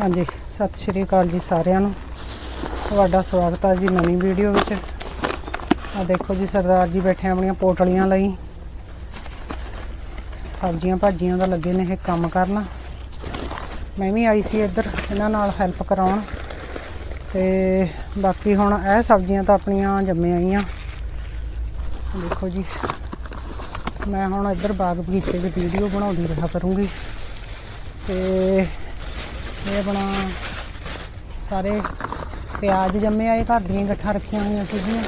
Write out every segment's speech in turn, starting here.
ਹਾਂਜੀ, ਸਤਿ ਸ਼੍ਰੀ ਅਕਾਲ ਜੀ ਸਾਰਿਆਂ ਨੂੰ। ਤੁਹਾਡਾ ਸਵਾਗਤ ਹੈ ਜੀ ਨਵੀਂ ਵੀਡੀਓ ਵਿੱਚ। ਆ ਦੇਖੋ ਜੀ, ਸਰਦਾਰ ਜੀ ਬੈਠੇ ਆਪਣੀਆਂ ਪੋਟਲੀਆਂ ਲਈ। ਸਬਜ਼ੀਆਂ ਭਾਜੀਆਂ ਦਾ ਲੱਗੇ ਨੇ ਇਹ ਕੰਮ ਕਰਨ। ਮੈਂ ਵੀ ਆਈ ਸੀ ਇੱਧਰ, ਇਹਨਾਂ ਨਾਲ ਹੈਲਪ ਕਰਾਉਣ। ਤੇ ਬਾਕੀ ਹੁਣ ਇਹ ਸਬਜ਼ੀਆਂ ਤਾਂ ਆਪਣੀਆਂ ਜੰਮੇ ਆਈਆਂ। ਦੇਖੋ ਜੀ, ਮੈਂ ਹੁਣ ਇੱਧਰ ਬਾਗ ਬਗੀਚੇ ਦੀ ਵੀਡੀਓ ਬਣਾਉਂਦੀ ਰਿਹਾ ਕਰੂੰਗੀ। ਤੇ ਇਹ ਆਪਣਾ ਸਾਰੇ ਪਿਆਜ਼ ਜੰਮੇ ਆਏ ਘਰ ਦੀਆਂ ਗੱਠਾਂ ਰੱਖੀਆਂ ਹੋਈਆਂ ਸੀਗੀਆਂ।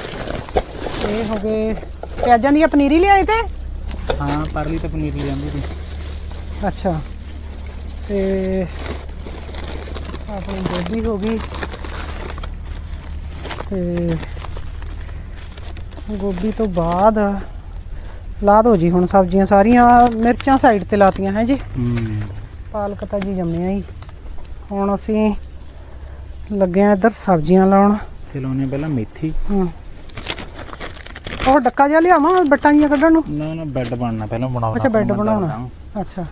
ਇਹ ਹੋ ਗਏ ਪਿਆਜ਼ਾਂ ਦੀਆਂ ਪਨੀਰੀ ਲਿਆਏ ਤੇ? ਹਾਂ ਪਰਲੀ ਤਾਂ ਪਨੀਰ ਲੈ ਆਂਦੀ ਸੀ। ਅੱਛਾ। ਤੇ ਆਪਣੀ ਗੋਭੀ ਹੋ ਗਈ। ਤੇ ਗੋਭੀ ਤੋਂ ਬਾਅਦ ਲਾ ਦਿਓ ਜੀ ਹੁਣ ਸਬਜ਼ੀਆਂ ਸਾਰੀਆਂ। ਮਿਰਚਾਂ ਸਾਈਡ ਤੇ ਲਾਤੀਆਂ ਹੈ ਜੀ। ਹੂੰ। ਪਾਲਕ ਤਾਂ ਜੀ ਜੰਮਿਆ ਹੀ। ਹੁਣ ਅਸੀਂ ਲੱਗੇ ਆ ਇੱਧਰ ਸਬਜ਼ੀਆਂ ਲਾਉਣ। ਤੇ ਲਾਉਣੇ ਪਹਿਲਾਂ ਮੇਥੀ। ਹਾਂ। ਉਹ ਡੱਕਾ ਜਿਹਾ ਲਿਆਵਾਂ ਬੱਟਾਂ ਜੀਆਂ ਕੱਢਣ ਨੂੰ? ਨਾ ਨਾ ਬੈੱਡ ਬਣਨਾ ਪਹਿਲਾਂ ਬਣਾਉਣਾ ਅੱਛਾ, ਬੈੱਡ ਬਣਾਉਣਾ। ਅੱਛਾ।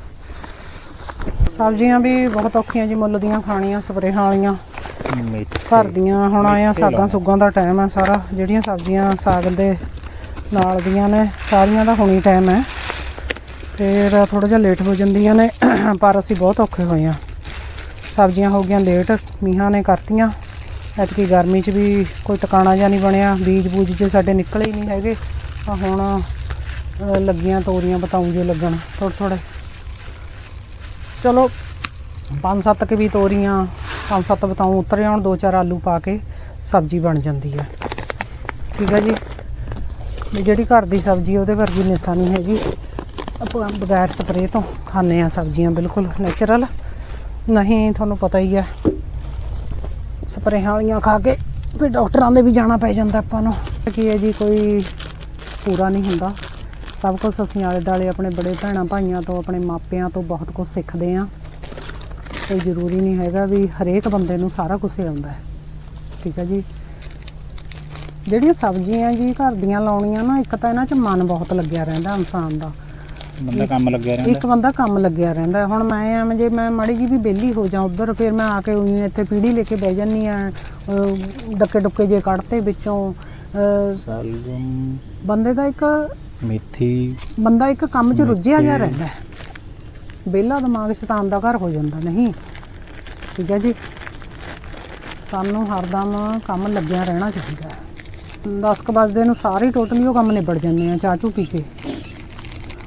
ਸਬਜ਼ੀਆਂ ਵੀ ਬਹੁਤ ਔਖੀਆਂ ਜੀ ਮੁੱਲ ਦੀਆਂ ਖਾਣੀਆਂ ਸਪਰੇਹਾਂ ਵਾਲੀਆਂ। ਘਰ ਦੀਆਂ ਹੁਣ ਆਇਆ ਸਾਗਾਂ। ਸੁੱਗਾਂ ਦਾ ਟਾਈਮ ਹੈ ਸਾਰਾ। ਜਿਹੜੀਆਂ ਸਬਜ਼ੀਆਂ ਸਾਗ ਦੇ ਨਾਲ ਦੀਆਂ ਨੇ ਸਾਰੀਆਂ ਦਾ ਹੁਣੀ ਟਾਈਮ ਹੈ। ਫਿਰ ਥੋੜਾ ਜਿਹਾ ਲੇਟ ਹੋ ਜਾਂਦੀਆਂ ਨੇ ਪਰ ਅਸੀਂ ਬਹੁਤ ਔਖੇ ਹੋਏ ਆ ਸਬਜ਼ੀਆਂ ਹੋ ਗਈਆਂ ਲੇਟ ਮੀਂਹਾਂ ਨੇ ਕਰਤੀਆਂ। ਐਤਕੀ ਗਰਮੀ 'ਚ ਵੀ ਕੋਈ ਟਿਕਾਣਾ ਜਿਹਾ ਨਹੀਂ ਬਣਿਆ। ਬੀਜ ਬੂਜ ਜੇ ਸਾਡੇ ਨਿਕਲੇ ਹੀ ਨਹੀਂ ਹੈਗੇ, ਤਾਂ ਹੁਣ ਲੱਗੀਆਂ ਤੋਰੀਆਂ ਬਤਾਉਂ ਜੇ ਲੱਗਣ, ਥੋੜ੍ਹੇ ਥੋੜ੍ਹੇ। ਚਲੋ ਪੰਜ ਸੱਤ ਕੁ ਵੀ ਤੋਰੀਆਂ ਪੰਜ ਸੱਤ ਬਤਾਉ ਉਤਰ ਜਾਣ ਦੋ ਚਾਰ ਆਲੂ ਪਾ ਕੇ ਸਬਜ਼ੀ ਬਣ ਜਾਂਦੀ ਹੈ। ਠੀਕ ਹੈ ਜੀ? ਵੀ ਜਿਹੜੀ ਘਰ ਦੀ ਸਬਜ਼ੀ ਉਹਦੇ ਵਰਗੀ ਨਿਸਾ ਨਹੀਂ ਹੈਗੀ। ਆਪਾਂ ਬਗੈਰ ਸਪਰੇਅ ਤੋਂ ਖਾਂਦੇ ਆ ਸਬਜ਼ੀਆਂ, ਬਿਲਕੁਲ ਨੇਚਰਲ ਨਹੀਂ, ਤੁਹਾਨੂੰ ਪਤਾ ਹੀ ਹੈ ਸਪਰੇਹਾਂ ਵਾਲੀਆਂ ਖਾ ਕੇ ਫਿਰ ਡਾਕਟਰਾਂ ਦੇ ਵੀ ਜਾਣਾ ਪੈ ਜਾਂਦਾ ਆਪਾਂ ਨੂੰ। ਕੀ ਹੈ ਜੀ, ਕੋਈ ਪੂਰਾ ਨਹੀਂ ਹੁੰਦਾ। ਸਭ ਕੁਝ ਅਸੀਂ ਆਲੇ ਦਾਲੇ ਆਪਣੇ ਬੜੇ ਭੈਣਾਂ ਭਾਈਆਂ ਤੋਂ, ਆਪਣੇ ਮਾਪਿਆਂ ਤੋਂ ਬਹੁਤ ਕੁਝ ਸਿੱਖਦੇ ਆਂ ਕੋਈ ਜ਼ਰੂਰੀ ਨਹੀਂ ਹੈਗਾ ਵੀ ਹਰੇਕ ਬੰਦੇ ਨੂੰ ਸਾਰਾ ਕੁਝ ਆਉਂਦਾ ਹੈ। ਠੀਕ ਹੈ ਜੀ। ਜਿਹੜੀਆਂ ਸਬਜ਼ੀਆਂ ਜੀ ਘਰ ਦੀਆਂ ਲਾਉਣੀਆਂ ਨਾ, ਇੱਕ ਤਾਂ ਇਹਨਾਂ 'ਚ ਮਨ ਬਹੁਤ ਲੱਗਿਆ ਰਹਿੰਦਾ ਇਨਸਾਨ ਦਾ। ਬੰਦਾ ਕੰਮ ਲੱਗਿਆ ਰਹਿੰਦਾ। ਇੱਕ ਬੰਦਾ ਕੰਮ ਲੱਗਿਆ ਰਹਿੰਦਾ। ਹੁਣ ਮੈਂ ਐਵੇਂ ਜੇ ਮੈਂ ਮਾੜੀ ਜੀ ਵੀ ਬੇਲੀ ਹੋ ਜਾ ਉਧਰ ਫਿਰ ਮੈਂ ਆ ਕੇ ਉਹੀ ਇੱਥੇ ਪੀੜੀ ਲੈ ਕੇ ਬਹਿ ਜੰਨੀ ਆ ਡੱਕੇ ਡੁੱਕੇ ਜੇ ਕੱਢਤੇ ਵਿੱਚੋਂ ਸਲਗਮ ਬੰਦੇ ਦਾ ਇੱਕ ਮੇਥੀ। ਬੰਦਾ ਇੱਕ ਕੰਮ 'ਚ ਰੁੱਝਿਆ ਜਾ ਰਹਿੰਦਾ। ਵਿਹਲਾ ਦਿਮਾਗ ਸ਼ੈਤਾਨ ਦਾ ਘਰ ਹੋ ਜਾਂਦਾ ਨਹੀਂ? ਠੀਕ ਹੈ ਜੀ? ਸਾਨੂੰ ਹਰਦਮ ਕੰਮ ਲੱਗਿਆ ਰਹਿਣਾ ਚਾਹੀਦਾ। ਹੈ 10 ਕੁ ਵਜੇ ਨੂੰ ਸਾਰੇ ਟੋਟਲੀ ਉਹ ਕੰਮ ਨਿਬੜ ਜਾਂਦੇ ਆ ਚਾਹ ਚੂ ਪੀ ਕੇ।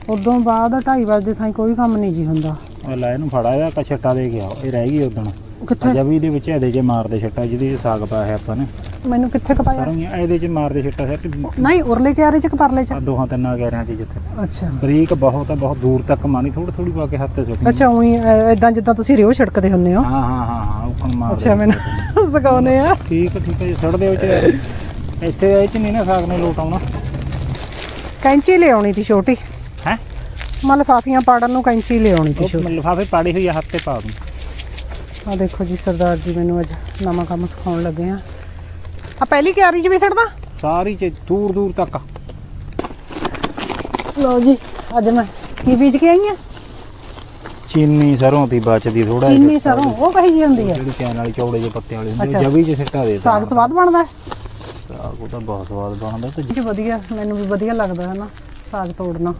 ਉਦੋਂ ਬਾਅਦ 2:30 ਵਜੇ ਤਾਈਂ ਕੋਈ ਕੰਮ ਨਹੀਂ ਜੀ ਹੁੰਦਾ। ਉਹ ਲੈ ਇਹਨੂੰ ਫੜਾ ਜਾ ਕਾ ਛੱਟਾ ਦੇ ਗਿਆ ਇਹ ਰਹਿ ਗਈ ਉਦਣ ਕਿੱਥੇ? ਜਵੀ ਦੇ ਵਿੱਚ ਇਹਦੇ 'ਚ ਮਾਰਦੇ ਛੱਟਾ ਜਿਹਦੇ 'ਚ ਸਾਗ ਪਾਇਆ ਆਪਾਂ ਨੇ। ਮੈਨੂੰ ਕਿੱਥੇ ਕਪਾਇਆ ਸਾਰੀਆਂ ਇਹਦੇ 'ਚ ਮਾਰਦੇ ਛੱਟਾ ਸੱਟ ਨਹੀਂ ਉਰਲੇ ਕਿਆਰੇ ਚ ਕਿ ਪਰਲੇ ਚ? ਆ ਦੋਹਾਂ ਤਿੰਨਾਂ ਗਿਆਰਿਆਂ 'ਚ ਜਿੱਥੇ। ਅੱਛਾ। ਬਰੀਕ ਬਹੁਤ ਆ ਬਹੁਤ ਦੂਰ ਤੱਕ ਮਾਨੀ ਥੋੜੀ ਥੋੜੀ ਪਾ ਕੇ ਹੱਥ ਤੇ ਸੁੱਟੀ ਅੱਛਾ ਉਹੀ ਇਦਾਂ ਜਿੱਦਾਂ ਤੁਸੀਂ ਰਿਓ ਛਿੜਕਦੇ ਹੁੰਦੇ ਹੋ। ਹਾਂ ਹਾਂ ਹਾਂ ਹਾਂ ਉਹ ਮਾਰ ਅੱਛਾ ਮੈਨੂੰ ਸਿਖਾਉਨੇ ਆ। ਠੀਕ ਆ, ਠੀਕ ਹੈ ਜੀ ਛੱਡ ਦਿਓ ਚ। ਇੱਥੇ ਇਹ ਚ ਨਹੀਂ ਨਾ ਸਾਗ ਨੇ ਲੋਟ ਆਉਣਾ। ਕੈਂਚੀ ਲਿਆਉਣੀ ਤੀ ਛੋਟੀ। ਹੈ ਮੈਂ ਲਿਫਾਫੀਆਂ ਪਾੜਨ ਨੂੰ ਕੈਂਚੀ ਲਿਆਉਣੀ ਤੀ ਉਹ ਛੋਟੀ ਲਿਫਾਫੇ ਪਾੜੀ ਹੋਈ ਆ ਹੱਥ ਤੇ ਪਾ ਦੂੰ। ਆ ਦੇਖੋ ਜੀ ਸਰਦਾਰ ਜੀ ਮੈਨੂੰ ਅੱਜ ਨਵਾਂ ਕੰਮ ਸਿਖਾਉਣ ਲੱਗੇ ਆ। ਆ ਪਹਿਲੀ ਕਿਆਰੀ ਚ ਵੀ ਸੜਦਾ ਸਾਰੀ ਚ ਦੂਰ ਦੂਰ ਤੱਕ ਲਓ ਜੀ ਅੱਜ ਮੈਂ ਕੀ ਬੀਜ ਕੇ ਆਈ ਆ? ਚੀਨੀ ਸਰੋਂ ਦੀ ਬਚਦੀ ਥੋੜਾ ਚੀਨੀ ਸਰੋਂ ਉਹ ਕਹੀ ਜੀ ਹੁੰਦੀ ਆ। ਜਿਹੜੀ ਕੈਨ ਵਾਲੀ ਚੌੜੇ ਜਿਹੇ ਪੱਤੇ ਵਾਲੀ ਹੁੰਦੀ। ਜਵੀ ਚ ਸਿੱਟਾ ਦੇ ਸਾਗ ਸਵਾਦ ਬਣਦਾ? ਹੈ ਸਾਗ ਉਹ ਤਾਂ ਬਹੁਤ ਸਵਾਦ ਬਣਦਾ ਤੇ ਜੀ ਵਧੀਆ ਮੈਨੂੰ ਵੀ ਵਧੀਆ ਲੱਗਦਾ ਹੈ ਨਾ ਸਾਗ ਤੋੜਨਾ।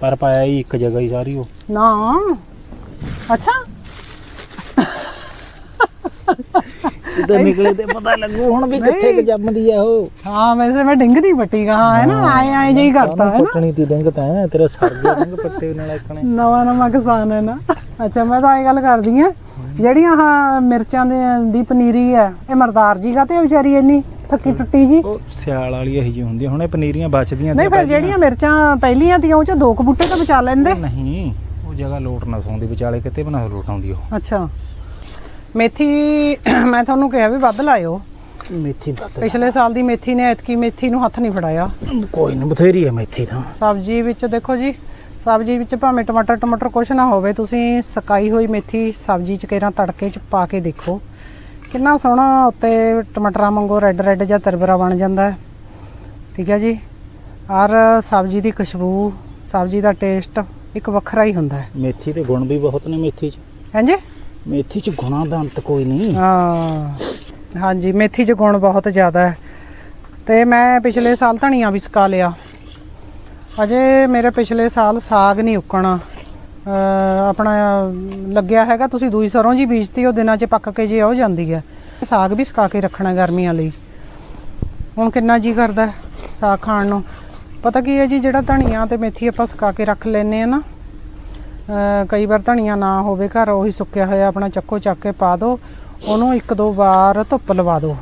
ਪਰ ਪਾਇਆ ਹੀ ਇੱਕ ਜਗ੍ਹਾ ਹੀ ਸਾਰੀ ਉਹ। ਨਾ। ਅੱਛਾ। ਕਿਤੇ ਨਿਕਲੇ ਤੇ ਪਤਾ ਲੱਗੂ ਹੁਣ ਵੀ ਕਿੱਥੇ ਕਿ ਜੰਮਦੀ ਆ ਉਹ। ਹਾਂ ਵੈਸੇ ਮੈਂ ਡਿੰਗ ਨਹੀਂ ਪੱਟੀ ਕਹਾ ਹੈ ਨਾ ਆਏ ਆਏ ਜਿਹੀ ਕਰਤਾ ਹੈ ਨਾ। ਪੱਟਣੀ ਤੀ ਡੰਗ ਤਾਂ ਤੇਰਾ ਸਰ ਗਿਆ ਡੰਗ ਪੱਤੇ ਨਾਲ ਇੱਕਣੇ ਨਵਾਂ ਨਵਾਂ ਕਿਸਾਨ ਹੈ ਨਾ। ਅੱਛਾ ਮੈਂ ਤਾਂ ਇਹ ਗੱਲ ਕਰਦੀ ਆ ਜਿਹੜੀਆਂ ਆਹ ਮਿਰਚਾਂ ਦੇ ਦੀ ਪਨੀਰੀ ਹੈ ਇਹ ਮਰਦਾਰ ਜੀ ਕਾ ਤੇ ਵਿਚਾਰੀ ਇੰਨੀ? ਥੱਕੀ ਟੁੱਟੀ ਜੀ। ਉਹ ਸਿਆਲ ਵਾਲੀ ਇਹੀ ਜਿਹੀ ਹੁੰਦੀ। ਹੁਣ ਇਹ ਪਨੀਰੀਆਂ ਬਚਦੀਆਂ ਨਹੀਂ ਫਿਰ ਜਿਹੜੀਆਂ ਮਿਰਚਾਂ ਪਹਿਲੀਆਂ ਤੀਆਂ ਉਹ ਚ ਦੋ ਕੁ ਬੂਟੇ ਤਾਂ ਬਚਾ ਲੈਂਦੇ। ਨਹੀਂ ਉਹ ਜਗ੍ਹਾ ਲੋਟ ਨਾ ਸੌਂਦੀ ਵਿਚਾਲੇ ਕਿਤੇ ਬਣਾ ਲੋਟ ਆਉਂਦੀ ਉਹ। ਅੱਛਾ। ਮੇਥੀ ਮੈਂ ਤੁਹਾਨੂੰ ਕਿਹਾ ਵੀ ਵੱਧ ਲਾਇਓ। ਮੇਥੀ ਬੱਤ ਪਿਛਲੇ ਸਾਲ ਦੀ ਮੇਥੀ ਨੇ ਐਤਕੀ ਮੇਥੀ ਨੂੰ ਹੱਥ ਨਹੀਂ ਫੜਾਇਆ। ਕੋਈ ਨਹੀਂ ਬਥੇਰੀ ਹੈ ਮੇਥੀ ਤਾਂ। ਸਬਜ਼ੀ ਵਿੱਚ ਦੇਖੋ ਜੀ ਸਬਜ਼ੀ ਵਿੱਚ ਭਾਵੇਂ ਟਮਾਟਰ ਟਮਾਟਰ ਕੁਛ ਨਾ ਹੋਵੇ ਤੁਸੀਂ ਸਕਾਈ ਹੋਈ ਮੇਥੀ ਸਬਜ਼ੀ ਚ ਕੇਰਾਂ ਤੜਕੇ ਚ ਪਾ ਕੇ ਦੇਖੋ। ਕਿੰਨਾ ਸੋਹਣਾ ਉੱਤੇ ਟਮਾਟਰਾਂ ਵਾਂਗੂ ਰੈੱਡ ਰੈੱਡ ਜਿਹਾ ਤਰਬਰਾ ਬਣ ਜਾਂਦਾ ਹੈ। ਠੀਕ ਹੈ ਜੀ? ਔਰ ਸਬਜ਼ੀ ਦੀ ਖੁਸ਼ਬੂ ਸਬਜ਼ੀ ਦਾ ਟੇਸਟ ਇੱਕ ਵੱਖਰਾ ਹੀ ਹੁੰਦਾ ਹੈ। ਮੇਥੀ ਦੇ ਗੁਣ ਵੀ ਬਹੁਤ ਨੇ ਮੇਥੀ 'ਚ। ਹਾਂਜੀ? ਮੇਥੀ ਚ ਗੁਣਾ ਦਾ ਅੰਤ ਕੋਈ ਨਹੀਂ। ਹਾਂ। ਹਾਂਜੀ ਮੇਥੀ 'ਚ ਗੁਣ ਬਹੁਤ ਜ਼ਿਆਦਾ ਹੈ। ਤੇ ਮੈਂ ਪਿਛਲੇ ਸਾਲ ਧਨੀਆ ਵੀ ਸੁਕਾ ਲਿਆ। ਅਜੇ ਮੇਰੇ ਪਿਛਲੇ ਸਾਲ ਸਾਗ ਨਹੀਂ ਉੱਕਣਾ। ਆਪਣਾ ਲੱਗਿਆ ਹੈਗਾ, ਤੁਸੀਂ ਦੂਈ ਸਰੋਂ ਜੀ ਬੀਜਤੀ, ਉਹ ਦਿਨਾਂ 'ਚ ਪੱਕ ਕੇ ਜੇ ਹੋ ਜਾਂਦੀ ਹੈ। ਸਾਗ ਵੀ ਸੁਕਾ ਕੇ ਰੱਖਣਾ ਗਰਮੀਆਂ ਲਈ। ਹੁਣ ਕਿੰਨਾ ਜੀ ਕਰਦਾ ਸਾਗ ਖਾਣ ਨੂੰ? ਪਤਾ ਕੀ ਹੈ ਜੀ, ਜਿਹੜਾ ਧਨੀਆ ਤੇ ਮੇਥੀ ਆਪਾਂ ਸੁਕਾ ਕੇ ਰੱਖ ਲੈਨੇ ਆ ਨਾ ਕਈ ਵਾਰ ਧਨੀਆ ਨਾ ਹੋਵੇ ਘਰ, ਉਹੀ ਸੁੱਕਿਆ ਹੋਇਆ ਆਪਣਾ ਚੱਕੋ ਚੱਕ ਕੇ ਪਾ ਦਿਓ ਉਹਨੂੰ ਇੱਕ ਦੋ ਵਾਰ ਧੁੱਪ ਲਵਾ ਦਿਓ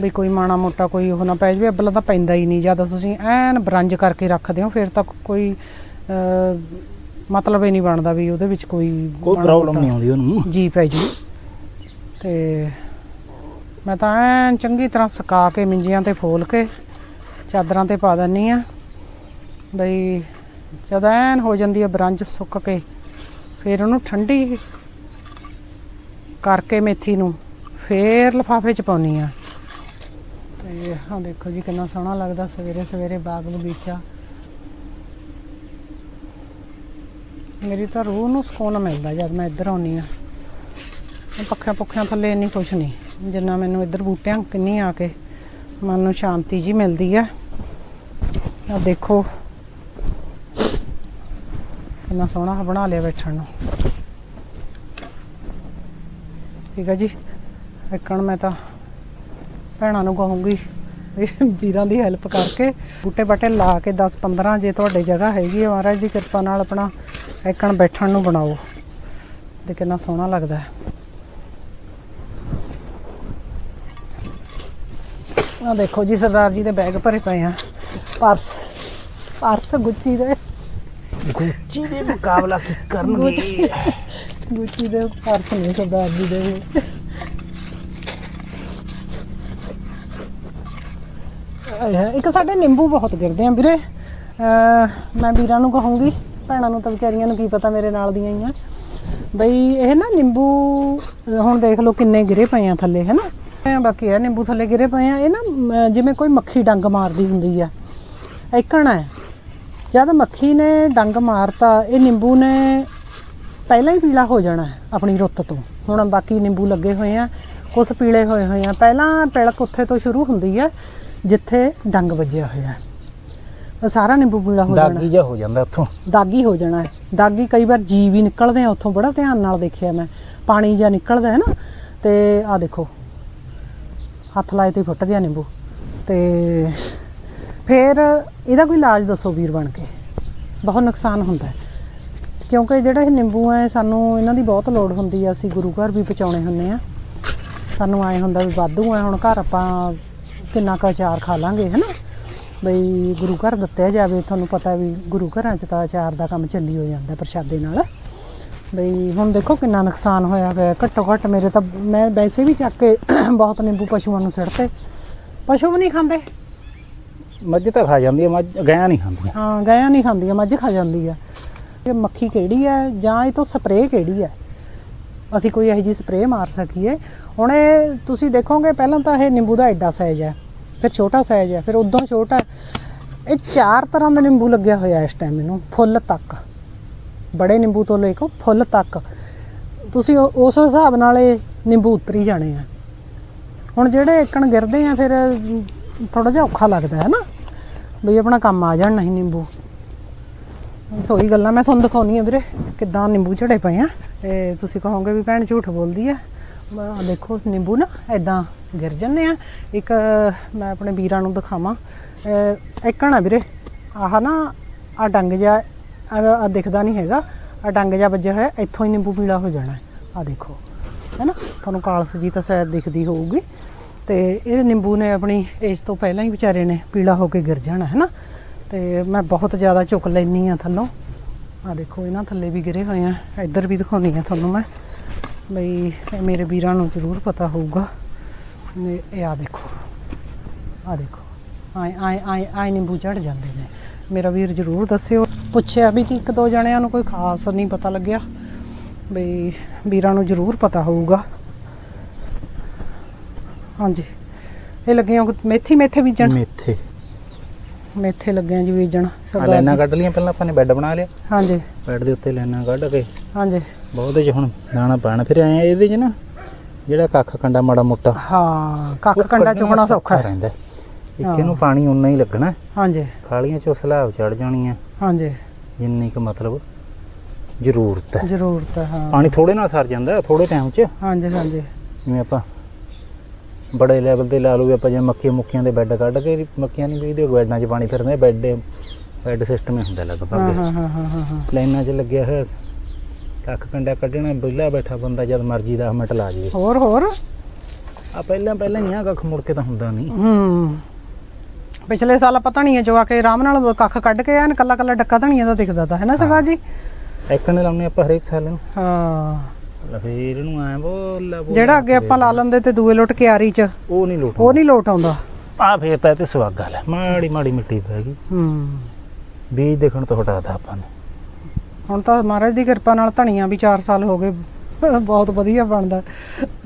ਵੀ ਕੋਈ ਮਾਣਾ ਮੋਟਾ ਕੋਈ ਉਹ ਨਾ ਪੈ ਜਾਵੇ, ਅੱਬਲਾ ਤਾਂ ਪੈਂਦਾ ਹੀ ਨਹੀਂ। ਜ਼ਿਆਦਾ ਤੁਸੀਂ ਐਨ ਬਰੰਜ ਕਰਕੇ ਰੱਖਦੇ ਹੋ, ਫਿਰ ਤਾਂ ਕੋਈ ਮਤਲਬ ਹੀ ਨਹੀਂ ਬਣਦਾ ਵੀ ਉਹਦੇ ਵਿੱਚ ਕੋਈ ਕੋਈ ਮਾੜਾ ਪ੍ਰੋਬਲਮ ਨਹੀਂ ਆਉਂਦੀ ਉਹਨੂੰ। ਜੀ ਪੈ ਜੀ। ਤੇ ਮੈਂ ਤਾਂ ਐਨ ਚੰਗੀ ਤਰ੍ਹਾਂ ਸੁਕਾ ਕੇ ਮਿੰਜੀਆਂ ਤੇ ਫੋਲ ਕੇ ਚਾਦਰਾਂ ਤੇ ਪਾ ਦਿੰਨੀ ਆ। ਬਈ ਜਦ ਐਨ ਹੋ ਜਾਂਦੀ ਹੈ ਬਰੰਜ ਸੁੱਕ ਕੇ ਫਿਰ ਉਹਨੂੰ ਠੰਡੀ ਕਰਕੇ ਮੇਥੀ ਨੂੰ ਫੇਰ ਲਫਾਫੇ ਚ ਪਾਉਣੀ ਆ। ਤੇ ਆਹ ਦੇਖੋ ਜੀ ਕਿੰਨਾ ਸੋਹਣਾ ਲੱਗਦਾ। ਸਵੇਰੇ ਸਵੇਰੇ ਬਾਗ ਬਗੀਚਾ ਮੇਰੀ ਤਾਂ ਰੂਹ ਨੂੰ ਸਕੂਨ ਮਿਲਦਾ ਜਦ ਮੈਂ ਇੱਧਰ ਆਉਣੀ ਆ। ਪੱਖਿਆਂ ਪੁੱਖਿਆਂ ਥੱਲੇ ਇੰਨੀ ਕੁਛ ਨਹੀਂ, ਜਿੰਨਾ ਮੈਨੂੰ ਇੱਧਰ ਬੂਟਿਆਂ ਕਿੰਨੀ ਆ ਕੇ ਮਨ ਨੂੰ ਸ਼ਾਂਤੀ ਜੀ ਮਿਲਦੀ ਆ। ਆ ਦੇਖੋ, ਕਿੰਨਾ ਸੋਹਣਾ ਬਣਾ ਲਿਆ ਬੈਠਣ ਨੂੰ। ਠੀਕ ਆ ਜੀ, ਇੱਕਣ ਮੈਂ ਤਾਂ ਭੈਣਾਂ ਨੂੰ ਕਹੂੰਗੀ ਵੀਰਾਂ ਦੀ ਹੈਲਪ ਕਰਕੇ ਬੂਟੇ ਬਾਟੇ ਲਾ ਕੇ 10 15 ਜੇ ਤੁਹਾਡੇ ਜਗ੍ਹਾ ਹੈਗੀ ਹੈ ਮਹਾਰਾਜ ਦੀ ਕਿਰਪਾ ਨਾਲ ਆਪਣਾ ਇੱਕਣ ਬੈਠਣ ਨੂੰ ਬਣਾਓ। ਤੇ ਕਿੰਨਾ ਸੋਹਣਾ ਲੱਗਦਾ ਹੈ। ਆ ਦੇਖੋ ਜੀ ਸਰਦਾਰ ਜੀ ਦੇ ਬੈਗ ਭਰੇ ਪਏ ਆ। ਪਰਸ ਪਰਸ ਗੁੱਚੀ ਦੇ। ਗੁੱਚੀ ਦੇ ਮੁਕਾਬਲਾ ਕੀ ਕਰਨਗੇ? ਗੁੱਚੀ ਦੇ ਪਰਸ ਨੇ ਸਰਦਾਰ ਜੀ ਦੇ। ਇੱਕ ਸਾਡੇ ਨਿੰਬੂ ਬਹੁਤ ਗਿਰਦੇ ਆ ਵੀਰੇ। ਮੈਂ ਵੀਰਾਂ ਨੂੰ ਕਹੂੰਗੀ ਭੈਣਾਂ ਨੂੰ ਤਾਂ ਵਿਚਾਰੀਆਂ ਨੂੰ ਕੀ ਪਤਾ ਮੇਰੇ ਨਾਲ ਦੀਆਂ ਹੀ ਆ। ਬਈ ਇਹ ਨਾ ਨਿੰਬੂ, ਹੁਣ ਦੇਖ ਲਓ ਕਿੰਨੇ ਗਿਰੇ ਪਏ ਆ ਥੱਲੇ, ਹੈਨਾ? ਇਹ ਬਾਕੀ ਆ ਨਿੰਬੂ ਥੱਲੇ ਗਿਰੇ ਪਏ ਆ। ਇਹ ਨਾ ਜਿਵੇਂ ਕੋਈ ਮੱਖੀ ਡੰਗ ਮਾਰਦੀ ਹੁੰਦੀ ਆ। ਇੱਕਣ ਹੈ ਜਦ ਮੱਖੀ ਨੇ ਡੰਗ ਮਾਰਤਾ, ਇਹ ਨਿੰਬੂ ਨੇ ਪਹਿਲਾਂ ਹੀ ਪੀਲਾ ਹੋ ਜਾਣਾ ਆਪਣੀ ਰੁੱਤ ਤੋਂ। ਹੁਣ ਬਾਕੀ ਨਿੰਬੂ ਲੱਗੇ ਹੋਏ ਆ, ਕੁਛ ਪੀਲੇ ਹੋਏ ਹੋਏ ਆ। ਪਹਿਲਾਂ ਪਿਲਕ ਉੱਥੇ ਤੋਂ ਸ਼ੁਰੂ ਹੁੰਦੀ ਹੈ ਜਿੱਥੇ ਡੰਗ ਵੱਜਿਆ ਹੋਇਆ। ਉਹ ਸਾਰਾ ਨਿੰਬੂ ਪੀਲਾ ਹੋ ਜਾਣਾ। ਦਾਗੀ ਜਿਹਾ ਹੋ ਜਾਂਦਾ ਉੱਥੋਂ। ਦਾਗੀ ਹੋ ਜਾਣਾ ਹੈ। ਦਾਗੀ ਕਈ ਵਾਰ ਜੀ ਵੀ ਨਿਕਲਦੇ ਆ ਉੱਥੋਂ ਬੜਾ ਧਿਆਨ ਨਾਲ ਦੇਖਿਆ ਮੈਂ। ਪਾਣੀ ਜਿਹਾ ਨਿਕਲਦਾ ਹੈ ਨਾ ਤੇ ਆ ਦੇਖੋ। ਹੱਥ ਲਾਏ ਤੇ ਫੁੱਟ ਗਿਆ ਨਿੰਬੂ। ਤੇ ਫਿਰ ਇਹਦਾ ਕੋਈ ਇਲਾਜ ਦੱਸੋ ਵੀਰ ਬਣ ਕੇ। ਬਹੁਤ ਨੁਕਸਾਨ ਹੁੰਦਾ ਹੈ। ਕਿਉਂਕਿ ਜਿਹੜਾ ਇਹ ਨਿੰਬੂ ਹੈ ਸਾਨੂੰ ਇਹਨਾਂ ਦੀ ਬਹੁਤ ਲੋੜ ਹੁੰਦੀ ਆ। ਅਸੀਂ ਗੁਰੂ ਘਰ ਵੀ ਪਹੁੰਚਾਉਣੇ ਹੁੰਦੇ ਆ। ਸਾਨੂੰ ਆਏ ਹੁੰਦਾ ਵੀ ਵਾਧੂ ਹੈ ਹੁਣ ਘਰ ਆਪਾਂ ਕਿੰਨਾ ਕੁ ਅਚਾਰ ਖਾ ਲਾਂਗੇ ਹੈਨਾ ਬਈ ਗੁਰੂ ਘਰ ਦਿੱਤਿਆ ਜਾਵੇ ਤੁਹਾਨੂੰ ਪਤਾ ਵੀ ਗੁਰੂ ਘਰਾਂ 'ਚ ਤਾਂ ਅਚਾਰ ਦਾ ਕੰਮ ਚੱਲੀ ਹੋ ਜਾਂਦਾ ਪ੍ਰਸ਼ਾਦੇ ਨਾਲ। ਬਈ ਹੁਣ ਦੇਖੋ ਕਿੰਨਾ ਨੁਕਸਾਨ ਹੋਇਆ ਪਿਆ ਘੱਟੋ ਘੱਟ ਮੇਰੇ ਤਾਂ ਮੈਂ ਵੈਸੇ ਵੀ ਚੱਕ ਕੇ ਬਹੁਤ ਨਿੰਬੂ ਪਸ਼ੂਆਂ ਨੂੰ ਸਿੱਟਤੇ ਪਸ਼ੂ ਵੀ ਨਹੀਂ ਖਾਂਦੇ। ਮੱਝ ਤਾਂ ਖਾ ਜਾਂਦੀ ਹੈ ਮੱਝ ਗਾਂ ਨਹੀਂ ਖਾਂਦੀਆਂ। ਹਾਂ ਗਾਇਆਂ ਨਹੀਂ ਖਾਂਦੀਆਂ ਮੱਝ ਖਾ ਜਾਂਦੀ ਆ। ਇਹ ਮੱਖੀ ਕਿਹੜੀ ਹੈ ਜਾਂ ਇਹ ਤੋਂ ਸਪਰੇਅ ਕਿਹੜੀ ਹੈ ਅਸੀਂ ਕੋਈ ਇਹੋ ਜਿਹੀ ਸਪਰੇਅ ਮਾਰ ਸਕੀਏ। ਹੁਣ ਇਹ ਤੁਸੀਂ ਦੇਖੋਗੇ ਪਹਿਲਾਂ ਤਾਂ ਇਹ ਨਿੰਬੂ ਦਾ ਐਡਾ ਸਾਈਜ਼ ਹੈ ਫਿਰ ਛੋਟਾ ਸਾਈਜ਼ ਹੈ ਫਿਰ ਉਦੋਂ ਛੋਟਾ। ਇਹ ਚਾਰ ਤਰ੍ਹਾਂ ਦਾ ਨਿੰਬੂ ਲੱਗਿਆ ਹੋਇਆ ਇਸ ਟਾਈਮ ਇਹਨੂੰ ਫੁੱਲ ਤੱਕ। ਬੜੇ ਨਿੰਬੂ ਤੋਂ ਲੈ ਕੇ ਫੁੱਲ ਤੱਕ। ਤੁਸੀਂ ਉਹ- ਉਸ ਹਿਸਾਬ ਨਾਲ ਇਹ ਨਿੰਬੂ ਉਤਰੀ ਜਾਣੇ ਆ। ਹੁਣ ਜਿਹੜੇ ਏਕਣ ਗਿਰਦੇ ਆ, ਫਿਰ ਥੋੜਾ ਜਿਹਾ ਔਖਾ ਲੱਗਦਾ, ਹੈ ਨਾ? ਬਈ ਆਪਣਾ ਕੰਮ ਆ ਜਾਣ, ਨਹੀਂ ਨਿੰਬੂ। ਸੋਈ ਗੱਲਾਂ ਮੈਂ ਤੁਹਾਨੂੰ ਦਿਖਾਉਣੀ ਆ ਵੀਰੇ, ਕਿੱਦਾਂ ਨਿੰਬੂ ਝੜੇ ਪਏ ਆ। ਤੇ ਤੁਸੀਂ ਕਹੋਗੇ ਵੀ ਭੈਣ ਝੂਠ ਬੋਲਦੀ ਆ। ਦੇਖੋ ਨਿੰਬੂ ਨਾ ਐਦਾਂ ਗਿਰ ਜੰਨੇ ਆ। ਇੱਕ ਮੈਂ ਆਪਣੇ ਵੀਰਾਂ ਨੂੰ ਦਿਖਾਵਾਂ। ਅਹ ਇੱਕਣ ਵੀਰੇ, ਆਹ ਨਾ ਆ ਡੰਗ ਜਾ ਆ ਦਿਖਦਾ ਨਹੀਂ ਹੈਗਾ। ਆ ਡੰਗ ਜਾ ਵੱਜਿਆ ਹੋਇਆ, ਇੱਥੋਂ ਹੀ ਨਿੰਬੂ ਪੀਲਾ ਹੋ ਜਾਣਾ। ਆ ਦੇਖੋ ਹੈਨਾ ਤੁਹਾਨੂੰ ਕਾਲਸ ਜੀ ਤਾਂ ਸ਼ਾਇਦ ਦਿਖਦੀ ਹੋਊਗੀ। ਤੇ ਇਹ ਨਿੰਬੂ ਨੇ ਆਪਣੀ ਏਜ ਤੋਂ ਪਹਿਲਾਂ ਹੀ ਵਿਚਾਰੇ ਨੇ ਪੀਲਾ ਹੋ ਕੇ ਗਿਰ ਜਾਣਾ, ਹੈ ਨਾ? ਤੇ ਮੈਂ ਬਹੁਤ ਜ਼ਿਆਦਾ ਚੁੱਕ ਲੈਣੀ ਆ ਥੱਲੋਂ। ਆ ਦੇਖੋ, ਇਹਨਾਂ ਥੱਲੇ ਵੀ ਗਿਰੇ ਹੋਏ ਆ। ਇੱਧਰ ਵੀ ਦਿਖਾਉਣੀ ਆ ਤੁਹਾਨੂੰ ਮੈਂ। ਬਈ ਮੇਰੇ ਵੀਰਾਂ ਨੂੰ ਜ਼ਰੂਰ ਪਤਾ ਹੋਊਗਾ। ਨੇ ਇਹ ਆ ਦੇਖੋ ਆ ਦੇਖੋ। ਆਏ ਆਏ ਆਏ ਆਏ ਨਿੰਬੂ ਝੜ ਜਾਂਦੇ ਨੇ। ਮੇਰਾ ਵੀਰ ਜ਼ਰੂਰ ਦੱਸਿਓ। ਪੁੱਛਿਆ ਵੀ ਤੀ ਇੱਕ ਦੋ ਜਣਿਆਂ ਨੂੰ ਕੋਈ ਖਾਸ ਨਹੀਂ ਪਤਾ ਲੱਗਿਆ। ਬਈ ਵੀਰਾਂ ਨੂੰ ਜ਼ਰੂਰ ਪਤਾ ਹੋਊਗਾ। ਹਾਂਜੀ। ਇਹ ਲੱਗੀਆਂ ਮੇਥੀ ਮੇਥੇ ਬੀਜਣ? ਮੇਥੇ। ਮੇਥੇ ਲੱਗਿਆ ਜੀ ਬੀਜਣ। ਸਰਦਾਰ ਲੈਣਾ। ਕੱਢ ਲੀਆਂ ਪਹਿਲਾਂ ਆਪਾਂ ਨੇ ਬੈੱਡ ਬਣਾ ਲਿਆ। ਹਾਂਜੀ। ਬੈੱਡ ਦੇ ਉੱਤੇ ਲੈਣਾ ਕੱਢ ਕੇ। ਹਾਂਜੀ। ਬਹੁਤੇ ਚ ਹੁਣ ਦਾਣਾ ਪਾਣਾ ਫਿਰ ਐ ਇਹਦੇ ਚ ਨਾ। ਜਿਹੜਾ ਕੱਖ ਕੰਡਾ ਮਾੜਾ ਮੋਟਾ। ਹਾਂ ਕੱਖ ਕੰਡਾ ਚੁਗਣਾ ਸੌਖਾ ਰਹਿੰਦਾ ਇੱਕ ਇਹਨੂੰ ਪਾਣੀ ਉਨਾ ਹੀ ਲੱਗਣਾ ਹਾਂਜੀ। ਖਾਲੀਆਂ ਚ ਸਲਾਬ ਚੜ ਜਾਣੀ ਆ ਹਾਂਜੀ। ਜਿੰਨੀ ਕੁ ਮਤਲਬ ਜ਼ਰੂਰਤ ਹੈ। ਜ਼ਰੂਰਤ ਹੈ ਹਾਂ। ਪਾਣੀ ਥੋੜੇ ਨਾਲ ਸਰ ਜਾਂਦਾ ਥੋੜੇ ਟਾਈਮ 'ਚ। ਹਾਂਜੀ ਹਾਂਜੀ। ਜਿਵੇਂ ਆਪਾਂ ਬੜੇ ਲੈਵਲ ਤੇ ਲਾ ਲਓ ਆਪਾਂ ਜਿਵੇਂ ਮੱਕੀਆਂ ਮੁੱਕੀਆਂ ਦੇ ਬੈੱਡ ਕੱਢ ਕੇ ਮੱਕੀਆਂ ਨਹੀਂ ਬੀਜਦੇ ਬੈੱਡਾਂ 'ਚ ਪਾਣੀ ਫਿਰਦੇ ਬੈੱਡ ਬੈੱਡ ਸਿਸਟਮ ਹੀ ਹੁੰਦਾ ਹਾਂ ਹਾਂ ਹਾਂ ਹਾਂ ਹਾਂ। ਲਾਈਨਾਂ 'ਚ ਲੱਗਿਆ ਹੋਇਆ ਕੱਖ ਕੰਡਾ ਕੱਢਣਾ ਵਿਹਲਾ ਬੈਠਾ ਬੰਦਾ ਜਦ ਮਰਜ਼ੀ 10 ਮਿੰਟ ਲਾ ਜਾਵੇ। ਹੋਰ ਹੋਰ? ਆ ਪਹਿਲਾਂ ਪਹਿਲਾਂ ਹੀ ਆ ਕੱਖ ਮੁੜ ਕੇ ਤਾਂ ਹੁੰਦਾ ਨਹੀਂ। ਹੂੰ। ਪਿਛਲੇ ਸਾਲ ਆਪਾਂ ਧਣੀਆਂ ਚਵਾ ਕੇ ਆਰਾਮ ਨਾਲ ਕੱਖ ਕੱਢ ਕੇ ਐਨ ਕੱਲਾ ਕੱਲਾ ਡੱਕਾ ਧਣੀਆਂ ਦਾ ਦਿਖਦਾ ਤਾਂ ਹੈ ਨਾ ਸਰਦਾਰ ਜੀ? ਐਕਣ ਲਾਉਨੇ ਆਪਾਂ ਹਰੇਕ ਸਾਲ। ਨੂੰ ਹਾਂ। ਲੈ ਫੇਰ ਇਹਨੂੰ ਐ ਬੋਲਾ ਜਿਹੜਾ ਅੱਗੇ ਆਪਾਂ ਲਾ ਲੈਂਦੇ ਤੇ ਦੂਏ ਲੁੱਟ ਕਿਆਰੀ ਚ ਉਹ ਨਹੀਂ ਲੋਟ ਉਹ ਨਹੀਂ ਲੋਟ ਆਉਂਦਾ। ਆ ਫੇਰ ਤਾਂ ਇਹ ਤੇ ਸਵਾਗਾ ਲੈ ਮਾੜੀ ਮਾੜੀ ਮਿੱਟੀ ਪੈ ਗਈ। ਹੂੰ। ਬੀਜ ਦੇਖਣ ਤੋਂ ਹਟਾਤਾ ਆਪਾਂ ਨੇ। ਹੁਣ ਤਾਂ ਮਹਾਰਾਜ ਦੀ ਕਿਰਪਾ ਨਾਲ ਧਣੀਆਂ ਵੀ 4 ਸਾਲ ਹੋ ਗਏ। ਬਹੁਤ ਵਧੀਆ ਬਣਦਾ।